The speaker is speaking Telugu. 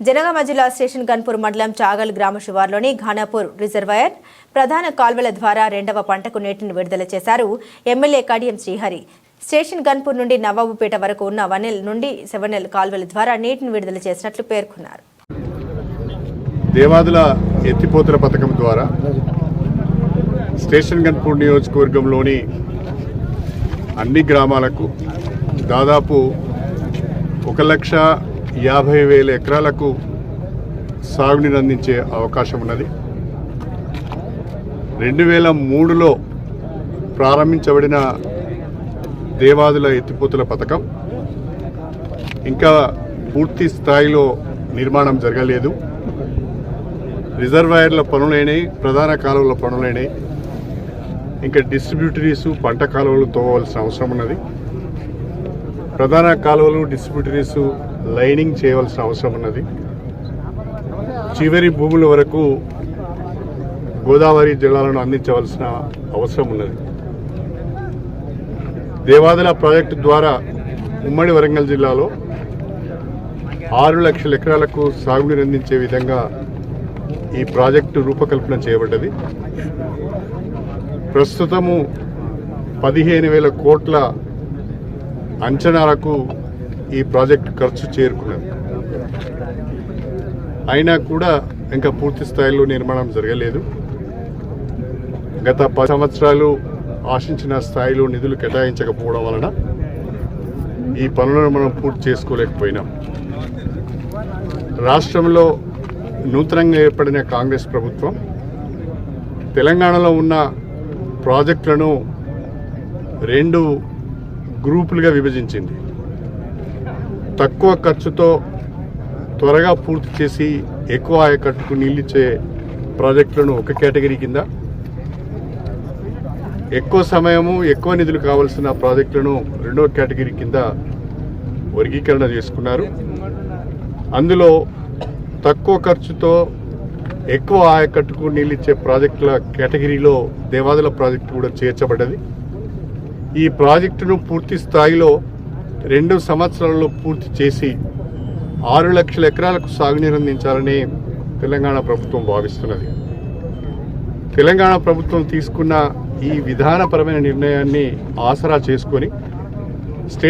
జనగామ జిల్లా స్టేషన్ గన్పూర్ మండలం చాగల్ గ్రామ శివార్లోని ఘానాపూర్ రిజర్వాయర్ ప్రధాన కాల్వల ద్వారా రెండవ పంటకు నీటిని విడుదల చేశారు ఎమ్మెల్యే కడియం శ్రీహరి. స్టేషన్ గన్పూర్ నుండి నవాబుపేట వరకు ఉన్న వనెల్ నుండి సెవెనెల్ కాల్వల ద్వారా నీటిని విడుదల చేసినట్లు పేర్కొన్నారు. దేవాదుల ఎత్తిపోతల పథకం ద్వారా స్టేషన్ గన్పూర్ నియోజకవర్గంలోని అన్ని గ్రామాలకు దాదాపు ఒక లక్ష యాభై వేల ఎకరాలకు సాగునీరు అందించే అవకాశం ఉన్నది. రెండు వేల మూడులో ప్రారంభించబడిన దేవాదుల ఎత్తిపోతుల పథకం ఇంకా పూర్తి స్థాయిలో నిర్మాణం జరగలేదు. రిజర్వాయర్ల పనులైనవి ప్రధాన కాలువల పనులైనవి ఇంకా డిస్ట్రిబ్యూటరీస్ పంట కాలువలు తోవలసిన అవసరం ఉన్నది. ప్రధాన కాలువలు డిస్ట్రిబ్యూటరీస్ లైనింగ్ చేయవలసిన అవసరం ఉన్నది. చివరి భూముల వరకు గోదావరి జలాలను అందించవలసిన అవసరం ఉన్నది. దేవాదల ప్రాజెక్టు ద్వారా ఉమ్మడి వరంగల్ జిల్లాలో ఆరు లక్షల ఎకరాలకు సాగునీరు అందించే విధంగా ఈ ప్రాజెక్టు రూపకల్పన చేయబడ్డది. ప్రస్తుతము పదిహేను వేల కోట్ల అంచనాలకు ఈ ప్రాజెక్ట్ ఖర్చు చేరుకున్నది అయినా కూడా ఇంకా పూర్తి స్థాయిలో నిర్మాణం జరగలేదు. గత పది సంవత్సరాలు ఆశించిన స్థాయిలో నిధులు కేటాయించకపోవడం వలన ఈ పనులను మనం పూర్తి చేసుకోలేకపోయినాం. రాష్ట్రంలో నూతనంగా ఏర్పడిన కాంగ్రెస్ ప్రభుత్వం తెలంగాణలో ఉన్న ప్రాజెక్టులను రెండు గ్రూపులుగా విభజించింది. తక్కువ ఖర్చుతో త్వరగా పూర్తి చేసి ఎక్కువ ఆయకట్టుకు నీళ్ళిచ్చే ప్రాజెక్టులను ఒక కేటగిరీ కింద. ఎక్కువ సమయము ఎక్కువ నిధులు కావాల్సిన ప్రాజెక్టులను రెండో కేటగిరీ కింద వర్గీకరణ చేసుకున్నారు. అందులో తక్కువ ఖర్చుతో ఎక్కువ ఆయకట్టుకు నీళ్ళిచ్చే ప్రాజెక్టుల కేటగిరీలో దేవాదుల ప్రాజెక్టు కూడా చేర్చబడ్డది. ఈ ప్రాజెక్టును పూర్తి స్థాయిలో రెండు సంవత్సరాలలో పూర్తి చేసి ఆరు లక్షల ఎకరాలకు సాగునీరు అందించాలని తెలంగాణ ప్రభుత్వం భావిస్తున్నది. తెలంగాణ ప్రభుత్వం తీసుకున్న ఈ విధానపరమైన నిర్ణయాన్ని ఆసరా చేసుకొని